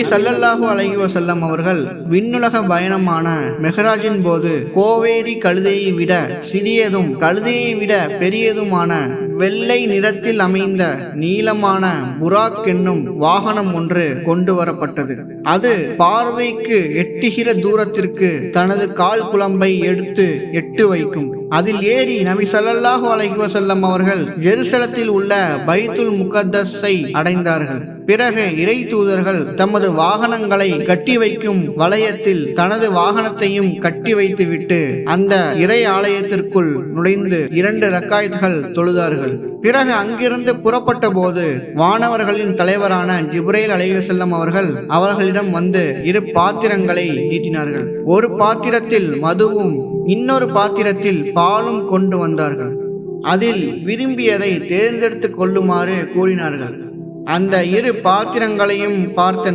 நபி சல்லல்லாஹு அலஹி வசல்லம் அவர்கள் விண்ணுலக பயணமான மெஹராஜின் போது கோவேரி கழுதையை விட சிறியதும் கழுதையை விட பெரியதுமான வெள்ளை நிறத்தில் அமைந்த நீளமான புராக் என்னும் வாகனம் ஒன்று கொண்டு வரப்பட்டது. அது பார்வைக்கு எட்டுகிற தூரத்திற்கு தனது கால் குழம்பை எடுத்து எட்டு வைக்கும். அதில் ஏறி நபி ஸல்லல்லாஹு அலைஹி வசல்லம் அவர்கள் ஜெருசலத்தில் உள்ள பைத்துல் முகத்தஸை அடைந்தார்கள். பிறகு இறை தூதர்கள் தமது வாகனங்களை கட்டி வைக்கும் வளையத்தில் தனது வாகனத்தையும் கட்டி வைத்துவிட்டு அந்த இறை ஆலயத்திற்குள் நுழைந்து இரண்டு ரக்காயத்துகள் தொழுதார்கள். பிறகு அங்கிருந்து புறப்பட்ட போது வானவர்களின் தலைவரான ஜிப்ரேல் அலைவசல்லம் அவர்கள் அவர்களிடம் வந்து இரு பாத்திரங்களை நீட்டினார்கள். ஒரு பாத்திரத்தில் மதுவும் இன்னொரு பாத்திரத்தில் பாலும் கொண்டு வந்தார்கள். அதில் விரும்பியதை தேர்ந்தெடுத்து கொள்ளுமாறு கூறினார்கள். அந்த இரு பாத்திரங்களையும் பார்த்த